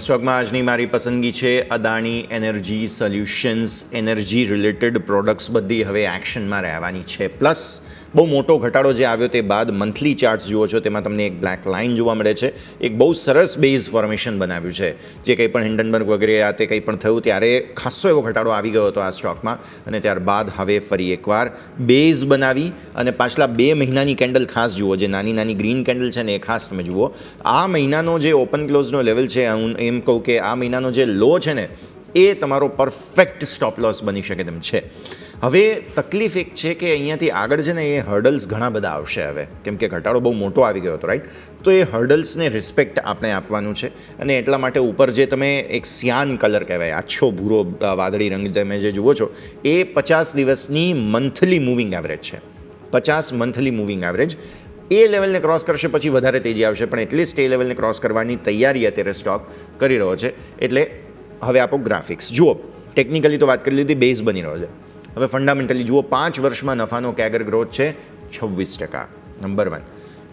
સ્ટોકમાં આજની મારી પસંદગી છે Adani energy solutions, energy related products બધી હવે એક્શનમાં રહેવાની છે. પ્લસ બહુ મોટો ઘટાડો જે આવ્યો તે બાદ મંથલી ચાર્ટ્સ જુઓ છો, તેમાં તમને એક બ્લેક લાઇન જોવા મળે છે. એક બહુ સરસ બેઝ ફોર્મેશન બનાવ્યું છે. જે કંઈ પણ હિન્ડનબર્ગ વગેરે આ તે કંઈ પણ થયું ત્યારે ખાસો એવો ઘટાડો આવી ગયો હતો આ સ્ટોકમાં. અને ત્યારબાદ હવે ફરી એકવાર બેઝ બનાવી અને પાછલા બે મહિનાની કેન્ડલ ખાસ જુઓ, જે નાની નાની ગ્રીન કેન્ડલ છે ને એ ખાસ તમે જુઓ. આ મહિનાનો જે ઓપન ક્લોઝનો લેવલ છે, હું એમ કહું કે આ મહિનાનો જે લો છે ને એ તમારો પરફેક્ટ સ્ટોપ લોસ બની શકે તેમ છે. હવે તકલીફ એક છે કે અહીંયાથી આગળ છે ને એ હર્ડલ્સ ઘણા બધા આવશે હવે. કેમ કે ઘટાડો બહુ મોટો આવી ગયો હતો રાઈટ તો એ હર્ડલ્સને રિસ્પેક્ટ આપણે આપવાનું છે અને એટલા માટે ઉપર જે તમે એક સિયાન કલર કહેવાય, આછો ભૂરો વાદળી રંગ તમે જે જુઓ છો, એ પચાસ દિવસની મંથલી મૂવિંગ એવરેજ છે. પચાસ મંથલી મૂવિંગ એવરેજ એ લેવલને ક્રોસ કરશે પછી વધારે તેજી આવશે, પણ એટલીસ્ટ એ લેવલને ક્રોસ કરવાની તૈયારી અત્યારે સ્ટોક કરી રહ્યો છે. એટલે હવે આપો ગ્રાફિક્સ જુઓ ટેકનિકલી તો વાત કરી લીધી બેઝ બની રહ્યો છે. હવે ફંડામેન્ટલી જુઓ, પાંચ વર્ષમાં નફાનો કેગર ગ્રોથ છે છવ્વીસ ટકા નંબર વન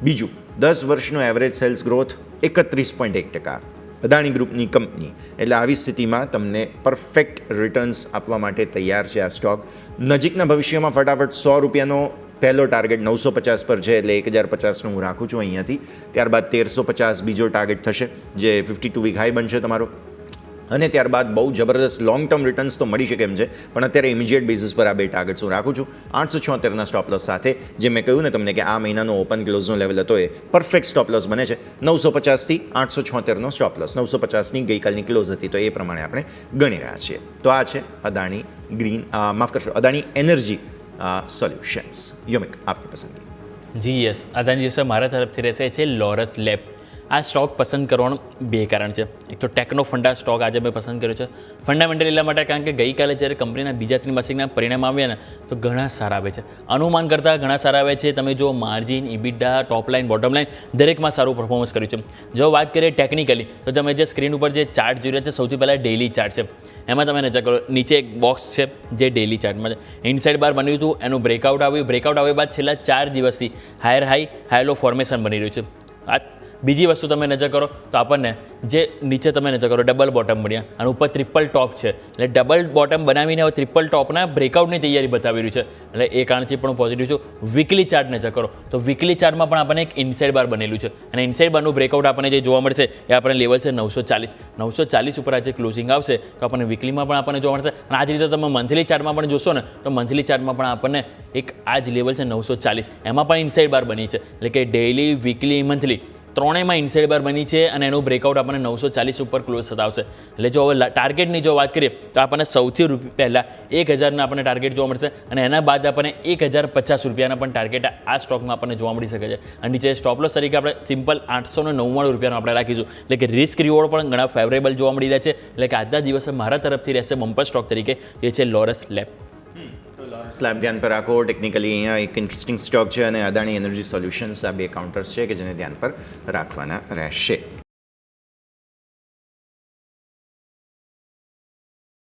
બીજું, દસ વર્ષનો એવરેજ સેલ્સ ગ્રોથ એકત્રીસ પોઈન્ટ એક ટકા, અદાણી ગ્રુપની કંપની એટલે આવી સ્થિતિમાં તમને પરફેક્ટ રિટર્ન્સ આપવા માટે તૈયાર છે આ સ્ટોક નજીકના ભવિષ્યમાં ફટાફટ સો રૂપિયાનો પહેલો ટાર્ગેટ નવસો પચાસ પર છે, એટલે એક હજાર પચાસનું હું રાખું છું અહીંયાથી. ત્યારબાદ તેરસો પચાસ બીજો ટાર્ગેટ થશે, જે ફિફ્ટી ટુ વીક હાઈ બનશે તમારો. અને ત્યારબાદ બહુ જબરદસ્ત લોંગ ટર્મ રિટર્ન્સ તો મળી શકે એમ છે. પણ અત્યારે ઇમિડિયેટ બેસિસ પર આ બે ટાર્ગેટ્સ હું રાખું છું. આઠસો છોતેરના સ્ટોપ લોસ સાથે, જે મેં કહ્યું ને તમને કે આ મહિનાનો ઓપન ક્લોઝનો લેવલ હતો એ પરફેક્ટ સ્ટોપલોસ બને છે. નવસો પચાસથી આઠસો છોતેરનો સ્ટોપલસ નવસો પચાસની ગઈકાલની ક્લોઝ હતી તો એ પ્રમાણે આપણે ગણી રહ્યા છીએ. તો આ છે અદાણી ગ્રીન માફ કરશો, અદાણી એનર્જી સોલ્યુશન્સ યોમિક આપની પસંદગી. જી, યસ. અદાણી દિવસે મારા તરફથી રહેશે. છે લોરસ લેબ આ સ્ટોક પસંદ કરવાનું બે કારણ છે. એક તો ટેકનો ફંડા સ્ટોક આજે મેં પસંદ કર્યો છે. ફંડામેન્ટલ એટલા માટે કારણ કે ગઈકાલે જ્યારે કંપનીના બીજા ત્રિમાસિકના પરિણામ આવ્યા ને, તો ઘણા સારા આવે છે. અનુમાન કરતાં ઘણા સારા આવે છે. તમે જો margin, EBITDA, top line, bottom line, દરેકમાં સારું પરફોર્મન્સ કર્યું છે. જો વાત કરીએ ટેકનિકલી તો તમે જે સ્ક્રીન ઉપર જે ચાર્ટ જોઈ રહ્યા છે, સૌથી પહેલાં ડેલી ચાર્ટ છે. એમાં તમે નજર કરો, નીચે એક બોક્સ છે જે ડેઇલી ચાર્ટમાં છે. ઇનસાઇડ બાર બન્યું હતું, એનું બ્રેકઆઉટ આવ્યું. બ્રેકઆઉટ આવ્યા બાદ છેલ્લા ચાર દિવસથી હાયર હાઈ હાયલો ફોર્મેશન બની રહ્યું છે. બીજી વસ્તુ તમે નજર કરો તો આપણને જે નીચે તમે નજર કરો ડબલ બોટમ બન્યા અને ઉપર ટ્રિપલ ટોપ છે. એટલે ડબલ બોટમ બનાવીને હવે ટ્રિપલ ટોપના બ્રેકઆઉટની તૈયારી બતાવી રહ્યું છે. એટલે એ કારણથી પણ પોઝિટિવ છું. વીકલી ચાર્ટ નજર કરો તો વીકલી ચાર્ટમાં પણ આપણને એક ઇનસાઇડ બાર બનેલું છે. અને ઇનસાઇડ બારનું બ્રેકઆઉટ આપણને જે જોવા મળશે એ આપણને લેવલ છે નવસો ચાલીસ. નવસો ચાલીસ ઉપર આજે ક્લોઝિંગ આવશે તો આપણને વીકલીમાં પણ આપણને જોવા મળશે. અને આ જ રીતે તમે મંથલી ચાર્ટમાં પણ જોશો ને તો મંથલી ચાર્ટમાં પણ આપણને એક આ જ લેવલ છે નવસો ચાલીસ. એમાં પણ ઇનસાઇડ બાર બની છે. એટલે કે ડેઇલી વીકલી મંથલી ત્રણેયમાં ઇનસાઇડ બાર બની છે અને એનું બ્રેકઆઉટ આપણને નવસો ચાલીસ ઉપર ક્લોઝ થતા આવશે. એટલે જો હવે ટાર્ગેટની જો વાત કરીએ, તો આપણને સૌથી રૂપિયા પહેલાં એક હજારના આપણને ટાર્ગેટ જોવા મળશે અને એના બાદ આપણને એક હજાર પચાસ રૂપિયાના પણ ટાર્ગેટ આ સ્ટોકમાં આપણને જોવા મળી શકે છે. અને નીચે સ્ટોપ લોસ તરીકે આપણે સિમ્પલ આઠસો ને નવ્વાણું રૂપિયાનો આપણે રાખીશું. એટલે કે રિસ્ક રિવોર્ડ પણ ઘણા ફેવરેબલ જોવા મળી રહ્યા છે. એટલે કે આજના દિવસે મારા તરફથી રહેશે બમ્પર સ્ટોક તરીકે જે છે લોરસ લેબ સ્લેબ ધ્યાન પર રાખો. ટેકનિકલી અહીંયા એક ઇન્ટરેસ્ટિંગ સ્ટોક છે અને અદાણી એનર્જી સોલ્યુશન્સ આ બે કાઉન્ટર્સ છે કે જેને ધ્યાન પર રાખવાના રહેશે.